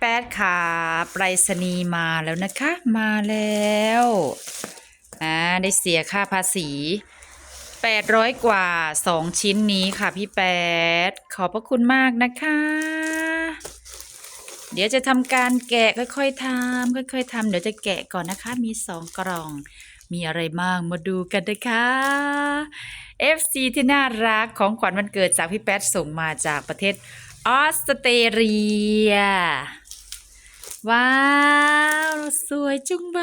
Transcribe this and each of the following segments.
แปดค่ะไปรษณีย์มาแล้วนะคะ มาแล้วอ่าได้เสียค่าภาษี800กว่า2ชิ้นนี้ค่ะพี่แปดขอบพระคุณมากนะคะ เดี๋ยวจะทำการแกะค่อยๆทำค่อยๆทำเดี๋ยวจะแกะก่อนนะคะ มี2กล่อง มีอะไรบ้างมาดูกันนะคะ FC ที่น่ารักของขวัญวันเกิดจากพี่แป๊ดส่งมาจากประเทศออสเตรเลีย ว้าว สวยจุงเบ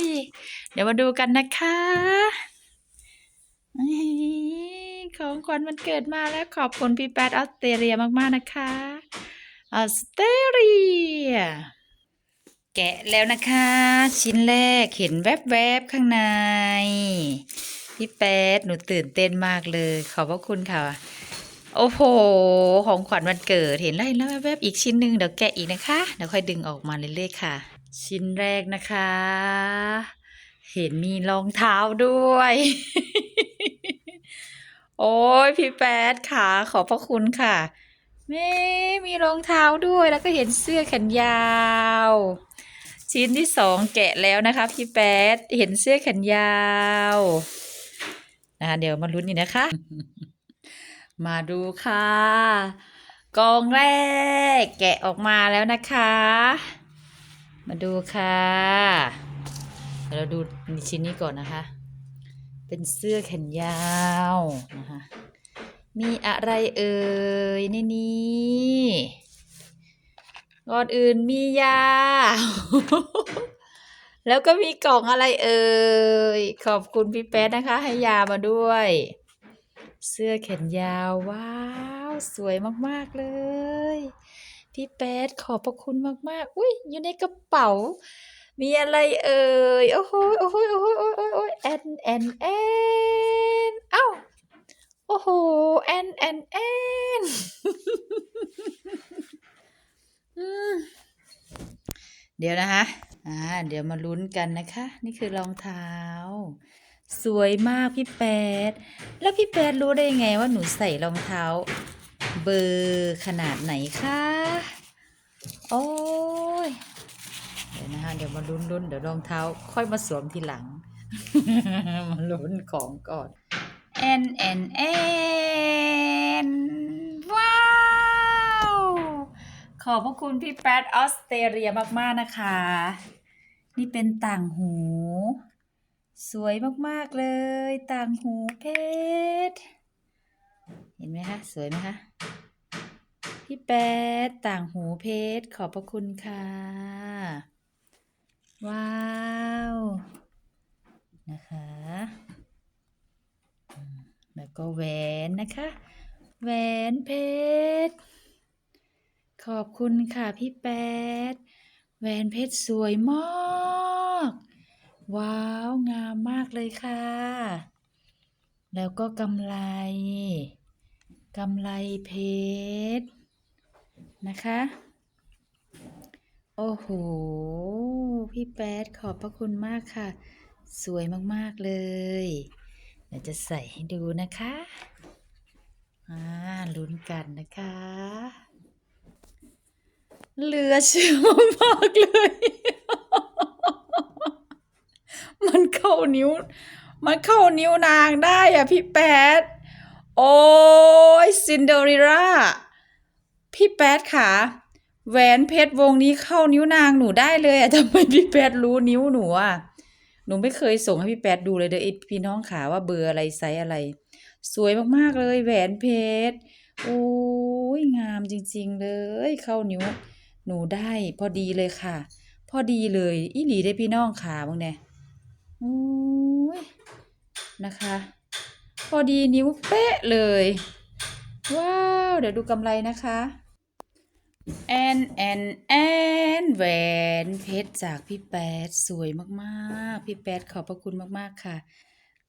ย เดี๋ยวมาดูกันนะคะของขวัญวันเกิดมาแล้วขอบคุณพี่แปดออสเตรเลียมาก ๆ นะคะออสเตรเลีย แกะแล้วนะคะ ชิ้นแรกเห็นแวบๆ ข้างใน พี่แปดหนูตื่นเต้นมากเลย ขอบพระคุณค่ะ โอ้โห ของขวัญวันเกิด เห็นแล้วเห็นแล้วแวบๆอีกชิ้นหนึ่งเดี๋ยวแกะอีกนะคะ เดี๋ยวค่อยดึงออกมาเรื่อยๆค่ะ ชิ้นแรกนะคะ เห็นมีรองเท้าด้วย โอ้ยพี่แป๊ดค่ะ ขอบพระคุณค่ะแม่มีรองเท้าด้วยแล้วก็เห็นเสื้อแขนยาว ชิ้นที่สองแกะแล้วนะคะ พี่แป๊ดเห็นเสื้อแขนยาวนะคะเดี๋ยวมาลุ้นอีกนะคะ มาดูค่ะกล่องแรก แกะออกมาแล้วนะคะ มาดูค่ะเดี๋ยวเราดูชิ้นนี้ก่อนนะคะ เป็นเสื้อแขนยาวนะคะมีอะไรเอ่ยในนี้ก่อนอื่นมียา แล้วก็มีกล่องอะไรเอ่ย ขอบคุณพี่แป๊ดนะคะ ให้ยามาด้วย เสื้อแขนยาว ว้าว สวยมากๆเลย พี่แป๊ดขอบพระคุณมากๆ อุ้ยอยู่ในกระเป๋า มีอะไรเอ่ย โอ้โหโอ้โหโอ้โหโอ้โหโอ้โหแอนแอนแอนเอ้าโอ้โหแอนแอนแอนเดี๋ยวนะคะ อ่า เดี๋ยวมาลุ้นกันนะคะ นี่คือรองเท้า สวยมากพี่แปด แล้วพี่แปดรู้ได้ยังไงว่าหนูใส่รองเท้า เบอร์ขนาดไหนคะ โอ้ย เดี๋ยวนะคะเดี๋ยวมาลุ้นลุ้นเดี๋ยวรองเท้า ค่อยมาสวมทีหลัง มาลุ้นของก่อนแอนแอนแอนว้าว ขอบพระคุณพี่แปดออสเตรเลียมาก ๆ นะคะ นี่เป็นต่างหู สวยมากๆเลย ต่างหูเพชร เห็นไหมคะ สวยไหมคะ พี่แป๊ดต่างหูเพชร ขอบพระคุณค่ะ ว้าว นะคะ แล้วก็แหวนนะคะ แหวนเพชร ขอบคุณค่ะพี่แป๊ด แหวนเพชรสวยมาก ว้าว งามมากเลยค่ะ แล้วก็กำไลกำไลเพชรนะคะ โอ้โห พี่แป๊ดขอบพระคุณมากค่ะ สวยมาก ๆ เลย เดี๋ยวจะใส่ให้ดูนะคะอ่าลุ้นกันนะคะ เหลือเชื่อมากเลย มัน เข้านิ้ว มันเข้านิ้วนางได้อะพี่แปดโอ้ยซินเดอเรลล่าพี่แปดค่ะแหวนเพชรวงนี้เข้านิ้วนางหนูได้เลยอะทำไมพี่แปดรู้นิ้วหนูอะหนูไม่เคยส่งให้พี่แปดดูเลยเด้อไอพี่น้องขาว่าเบอร์อะไรไซส์อะไร สวยมากๆเลยแหวนเพชรโอ้ยงามจริง ๆ เลย เข้านิ้ว หนูได้ พอดีเลยค่ะ พอดีเลย อีหลีได้พี่น้องขาบ้างเนี่ย โอ้ยนะคะ พอดีนิ้วเป๊ะเลย ว้าว เดี๋ยวดูกำไรนะคะแอนแอนแอนแหวนเพชรจากพี่แปดสวยมากๆ พี่แปดขอบพระคุณมากๆค่ะ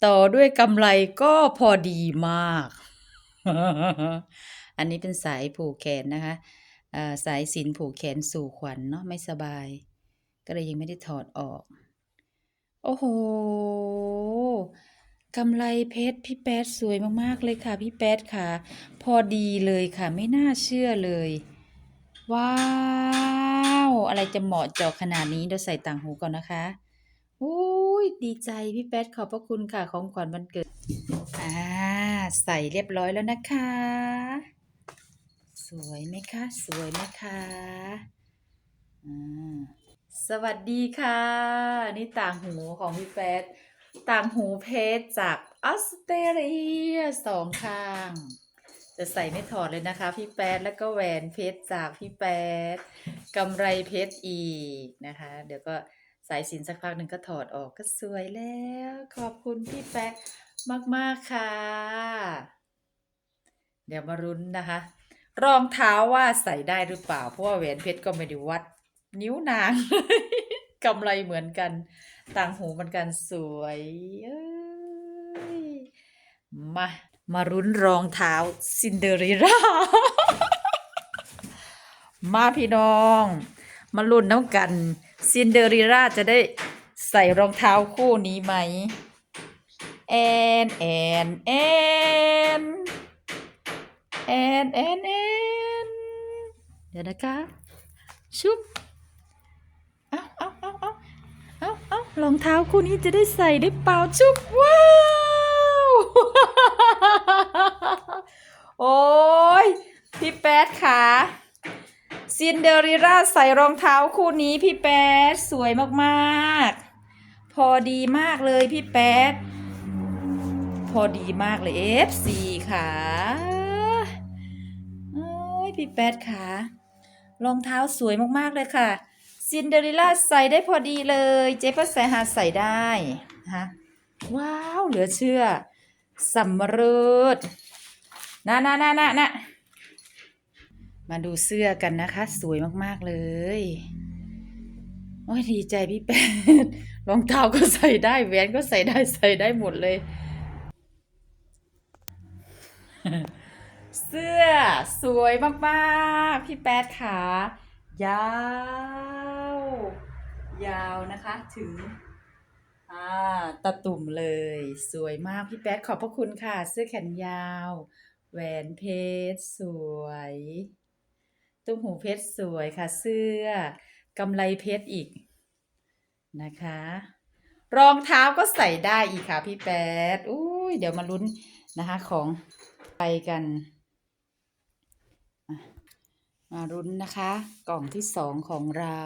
ต่อด้วยกำไรก็พอดีมาก อันนี้เป็นสายผูกแขนนะคะอ่าสายสินผูกแขนสู่ขวัญเนาะไม่สบาย ก็เลยยังไม่ได้ถอดออก โอ้โหกำไรเพชรพี่แป๊ดสวยมากๆเลยค่ะ พี่แป๊ดค่ะ พอดีเลยค่ะ ไม่น่าเชื่อเลย ว้าว อะไรจะเหมาะเจาะขนาดนี้เดี๋ยวใส่ต่างหูก่อนนะคะอุ้ยดีใจพี่แป๊ดขอบพระคุณค่ะของขวัญวันเกิดอ่าใส่เรียบร้อยแล้วนะคะ สวยไหมคะ สวยไหมคะอ่า สวัสดีค่ะ นี่ต่างหูของพี่แป๊ดต่างหูเพชรจากออสเตรเลียสองข้าง จะใส่ไม่ถอดเลยนะคะ พี่แป๊ดแล้วก็แหวนเพชรจากพี่แป๊ดกำไรเพชรอีกนะคะ เดี๋ยวก็สายสินสักพักหนึ่งก็ถอดออกก็สวยแล้ว ขอบคุณพี่แป๊ดมาก ๆ ค่ะ เดี๋ยวมารุ้นนะคะ รองเท้าว่าใส่ได้หรือเปล่า เพราะว่าแหวนเพชรก็ไม่ได้วัด นิ้วนาง กำไรเหมือนกัน ต่างหูเหมือนกันสวยยมา มารุ้นรองเท้าซินเดอเรล่า มาพี่น้อง มาลุ้นน้ำกัน ซินเดอเรล่าจะได้ใส่รองเท้าคู่นี้ไหม แอน แอน แอน แอน แอน แอน เดี๋ยวนะคะ ชุบ เอาเอาเอาเอาเอาเอา รองเท้าคู่นี้จะได้ใส่ได้เปล่าชุบว้าว โอ้ยพี่แป๊ดค่ะซินเดอเรล่าใส่รองเท้าคู่นี้พี่แป๊ดสวยมากๆ พอดีมากเลยพี่แป๊ดพอดีมากเลย FC ค่ะโอ้ยพี่แป๊ดค่ะรองเท้าสวยมากๆเลยค่ะ ซินเดอเรลล่าใส่ได้พอดีเลย เจ๊ป้าแสหาใส่ได้นะว้าว เหลือเชื่อสำเร็จนะนะนะนะนะมาดูเสื้อกันนะคะ สวยมาก ๆ เลย โอ้ยดีใจพี่แป๊ดรองเท้าก็ใส่ได้แหวนก็ใส่ได้ใส่ได้หมดเลย เสื้อสวยมาก ๆ พี่แป๊ดขายาว ยาวนะคะถึงอ่าตะตุ่มเลย สวยมากพี่แป๊ดขอบพระคุณค่ะ เสื้อแขนยาว แหวนเพชรสวย ตุ้มหูเพชรสวยค่ะ เสื้อกำไลเพชรอีกนะคะ รองเท้าก็ใส่ได้อีกค่ะพี่แป๊ดอุ้ยเดี๋ยวมาลุ้นนะคะของไปกัน มารุ้นนะคะ กล่องที่สองของเรา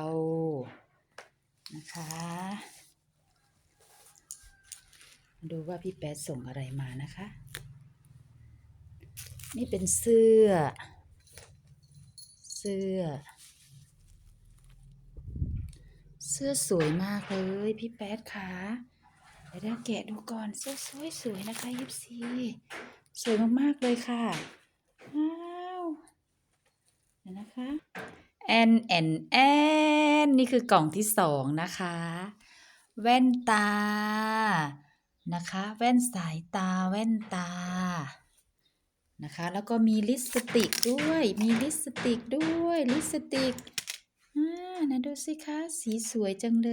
นะคะ ดูว่าพี่แป๊ดส่งอะไรมานะคะ นี่เป็นเสื้อ เสื้อ เสื้อสวยมากเลยพี่แป๊ดค่ะ เดี๋ยวเราแกะดูก่อนเสื้อสวยสวยๆนะคะยิปซีสวยมากๆเลยค่ะว้าวเดี๋ยวนะคะ แอนแอนแอนนี่คือกล่องที่สองนะคะ แว่นตา นะคะ แว่นสายตาแว่นตา นะคะ แล้วก็มีลิปสติกด้วย มีลิปสติกด้วยลิปสติกอ่านะดูสิคะ สีสวยจังเล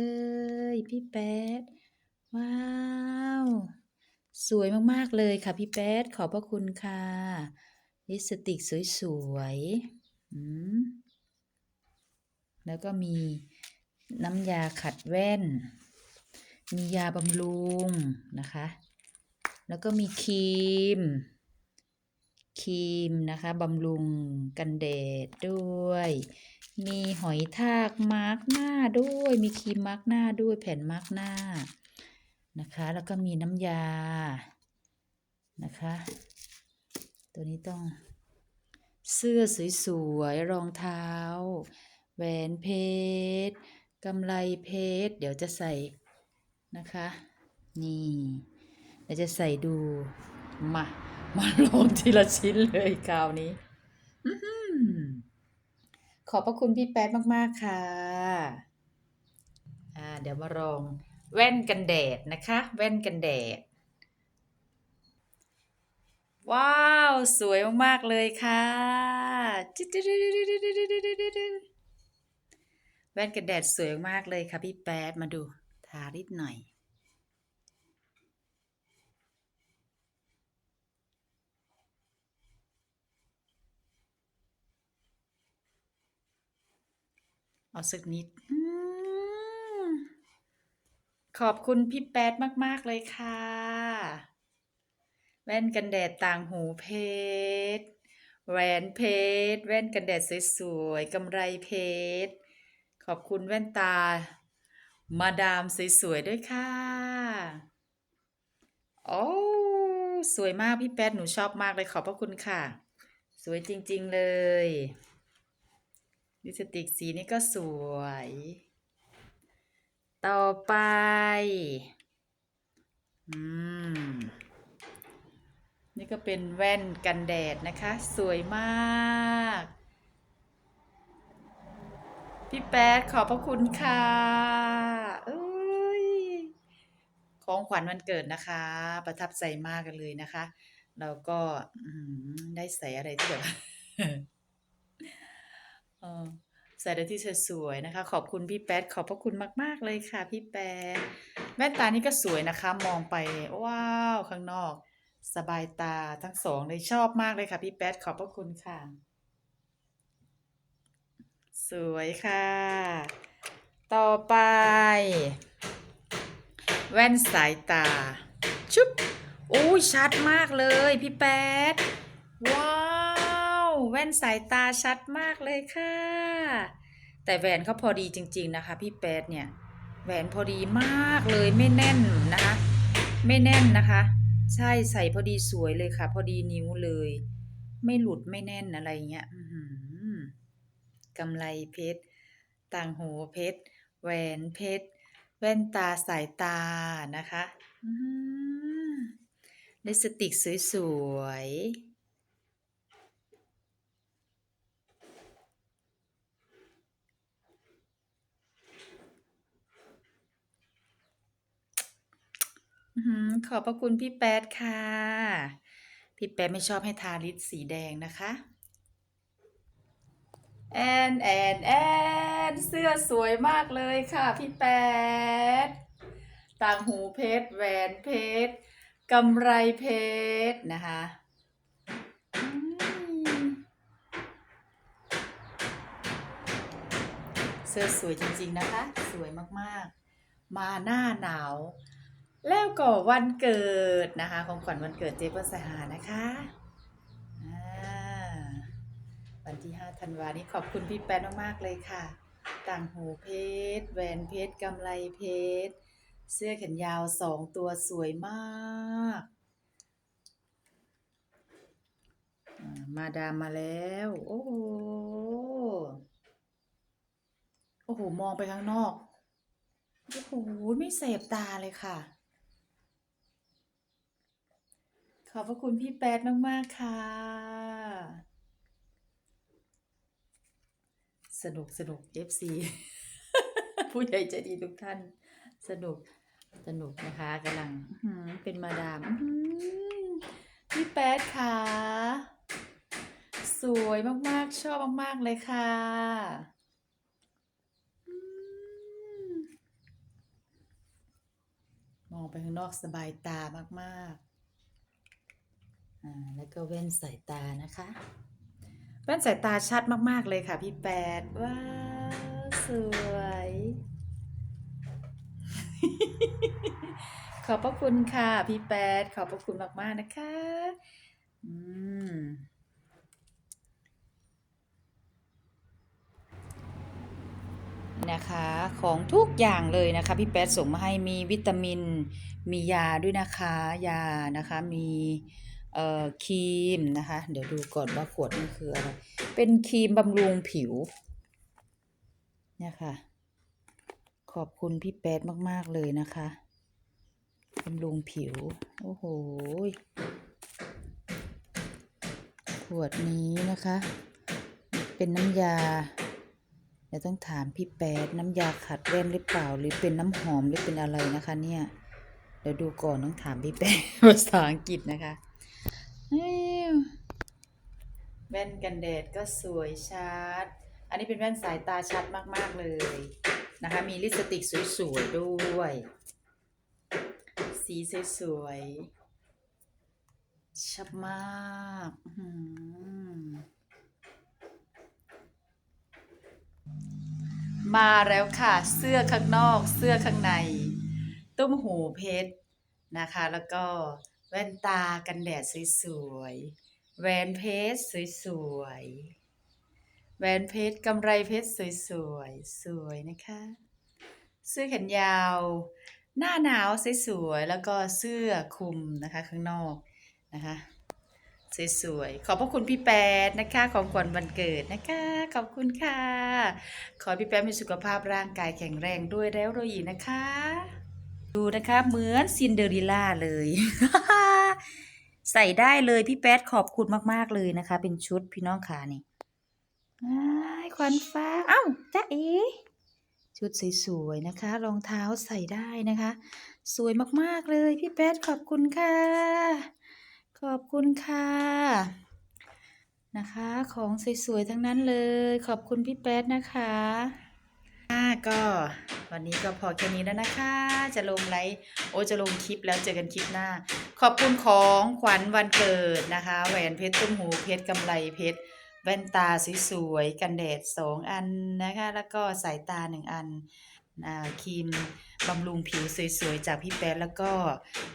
ย พี่แป๊ดว้าว สวยมาก ๆ เลยค่ะ พี่แป๊ดขอบพระคุณค่ะ ลิปสติกสวยๆอืม แล้วก็มีน้ำยาขัดแว่น มียาบำรุงนะคะ แล้วก็มีครีม ครีมนะคะบำรุงกันแดดด้วย มีหอยทากมาร์กหน้าด้วย มีครีมมาร์กหน้าด้วยแผ่นมาร์กหน้านะคะ แล้วก็มีน้ำยานะคะ ตัวนี้ต้องเสื้อสวยๆรองเท้า แหวนเพชรกำไลเพชรเดี๋ยวจะใส่นะคะ นี่เดี๋ยวจะใส่ดูมามาลองทีละชิ้นเลยคราวนี้ขอบพระคุณพี่แป๊ดมาก ๆ ค่ะอ่าเดี๋ยวมาลองแว่นกันแดดนะคะ แว่นกันแดด ว้าว สวยมาก ๆ เลยค่ะ ว่นกันแดดสวยมากเลยค่ะพี่แป๊ดมาดู ทานิดหน่อย เอาสักนิดอขอบคุณพี่แป๊ดมาก ๆ เลยค่ะ แว่นกันแดดต่างหูเพชรแหวนเพชร แว่นกันแดดสวย ๆกำไรเพชร ขอบคุณแว่นตา มาดามสวยๆด้วยค่ะ โอ้สวยมากพี่แป๊ดหนูชอบมากเลยขอบพระคุณค่ะ สวยจริงๆเลยลิปสติกสีนี้ก็สวย ต่อไป อืม นี่ก็เป็นแว่นกันแดดนะคะ สวยมาก พี่แป๊ดขอบพระคุณค่ะเอ้ยของขวัญวันเกิดนะคะ ประทับใจมากกันเลยนะคะ แล้วก็ได้ใส่อะไรที่แบบใส่อะไรที่สวยๆนะคะ ขอบคุณพี่แป๊ดขอบพระคุณมาก ๆ เลยค่ะ พี่แป๊ดแว่นตานี่ก็สวยนะคะ มองไปว้าวข้างนอก สบายตาทั้งสองเลยชอบมากเลยค่ะ พี่แป๊ดขอบพระคุณค่ะ สวยค่ะ ต่อไป แว่นสายตา ชุบอู้ชัดมากเลยพี่แป๊ด ว้าว แว่นสายตาชัดมากเลยค่ะ แต่แหวนเขาพอดีจริง ๆนะคะ พี่แป๊ดเนี่ย แหวนพอดีมากเลยไม่แน่นนะคะ ไม่แน่นนะคะ ใช่ใส่พอดีสวยเลยค่ะ พอดีนิ้วเลย ไม่หลุดไม่แน่นอะไรเงี้ย กำไรเพชร ต่างหูเพชร แหวนเพชร แว่นตาสายตานะคะลิสติกสวยๆขอบพระคุณพี่แป๊ดค่ะ พี่แป๊ดไม่ชอบให้ทาลิปสีแดงนะคะ แอนแอนแอนเสื้อสวยมากเลยค่ะพี่แปดต่างหูเพชรแหวนเพชรกำไรเพชรนะคะเสื้อสวยจริงๆนะคะ สวยมากๆ มาหน้าหนาว แล้วก็วันเกิดนะคะ ของขวัญวันเกิดเจ๊เปิ้ลสหานะคะ วันที่5ธันวานี้ขอบคุณพี่แป๊ดมากๆเลยค่ะ ต่างหูเพชรแหวนเพชรกำไรเพชรเสื้อแขนยาวสองตัวสวยมากมาดามมาแล้ว โอ้โห โอ้โห มองไปข้างนอก โอ้โห ไม่เสบตาเลยค่ะ ขอบพระคุณพี่แป๊ดมาก ๆ ค่ะ สนุกสนุก FC ผู้ใหญ่ใจดีทุกท่าน สนุกสนุกนะคะกำลังเป็นมาดามพี่แป๊ดค่ะ สวยมากๆ ชอบมาก ๆ เลยค่ะมมองไปข้างนอกสบายตามาก ๆ อ่า แล้วก็เว้นสายตานะคะ แว่นสายตาชัดมาก ๆ เลยค่ะพี่แปดว้าว สวย ขอบพระคุณค่ะ พี่แปดขอบพระคุณมาก ๆ นะคะ อืมนะคะของทุกอย่างเลยนะคะ พี่แป๊ดส่งมาให้มีวิตามิน มียาด้วยนะคะ ยานะคะมี เอ่อครีมนะคะ เดี๋ยวดูก่อนว่าขวดนี่คืออะไร เป็นครีมบำรุงผิวเนี่ยค่ะ ขอบคุณพี่แป๊ดมาก ๆ เลยนะคะบำรุงผิว โอ้โห ขวดนี้นะคะ เป็นน้ำยา เดี๋ยวต้องถามพี่แป๊ดน้ำยาขัดแว่นหรือเปล่า หรือเป็นน้ำหอมหรือเป็นอะไรนะคะเนี่ย เดี๋ยวดูก่อนต้องถามพี่แป๊ดภาษาอังกฤษนะคะ แว่นกันแดดก็สวยชัด อันนี้เป็นแว่นสายตาชัดมาก ๆ เลยนะคะ มีลิปสติกสวย ๆ ด้วย สีสวยๆชัดมากมาแล้วค่ะ เสื้อข้างนอก เสื้อข้างใน ตุ้มหูเพชรนะคะ แล้วก็ แว่นตากันแดดสวยๆแหวนเพชรสวยๆแหวนเพชรกำไรเพชรสวยๆสวยนะคะเสื้อแขนยาว หน้าหนาวสวยๆแล้วก็เสื้อคลุมนะคะข้างนอกนะคะสวยๆ ขอบพระคุณพี่แป๊ดนะคะ ของขวัญวันเกิดนะคะ ขอบคุณค่ะ ขอพี่แป๊ดมีสุขภาพร่างกายแข็งแรงด้วยแล้วโรยีนะคะ ดูนะคะเหมือนซินเดอเรลล่าเลย ใส่ได้เลยพี่แป๊ดขอบคุณมากๆเลยนะคะ เป็นชุดพี่น้องขานี่อ้ายขวัญฟ้า เอ้าจ๊ะเอชุดสวยๆนะคะ รองเท้าใส่ได้นะคะ สวยมากๆเลยพี่แป๊ดขอบคุณค่ะ ขอบคุณค่ะนะคะ ของสวยๆทั้งนั้นเลย ขอบคุณพี่แป๊ดนะคะ อ่าก็วันนี้ก็พอแค่นี้แล้วนะคะ จะลงไลฟ์โอจะลงคลิปแล้วเจอกันคลิปหน้า ขอบคุณของขวัญวันเกิดนะคะ แหวนเพชรตุ้มหูเพชรกำไรเพชรแว่นตาสวยๆกันแดดสองอันนะคะ แล้วก็สายตาหนึ่งอันอ่าครีมบำรุงผิวสวยๆ จากพี่แป๊ดแล้วก็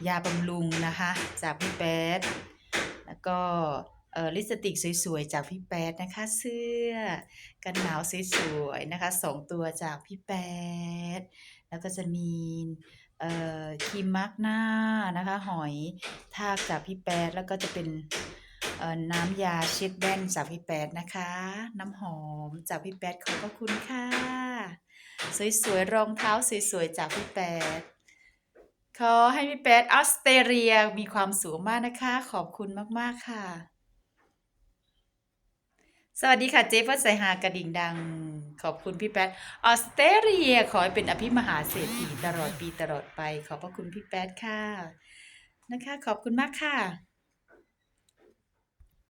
ยาบำรุงนะคะ จากพี่แป๊ดแล้วก็ ลิปสติกสวยๆจากพี่แป๊ดนะคะ เสื้อกันหนาวสวยๆนะคะสองตัวจากพี่แป๊ดแล้วก็จะมีครีมมาร์กหน้านะคะ หอยทากจากพี่แป๊ดแล้วก็จะเป็นน้ำยาเช็ดแว่นจากพี่แป๊ดนะคะ น้ำหอมจากพี่แป๊ดขอบพระคุณค่ะ สวยๆรองเท้าสวยๆจากพี่แป๊ดขอให้พี่แป๊ดออสเตรเลียมีความสุขมากนะคะ ขอบคุณมากๆค่ะ สวัสดีค่ะเจ๊เพื่อใส่หากระดิ่งดัง ขอบคุณพี่แป๊ดออสเตรเลียขอให้เป็นอภิมหาเศรษฐีตลอดปีตลอดไป ขอบพระคุณพี่แป๊ดค่ะ นะคะ ขอบคุณมากค่ะ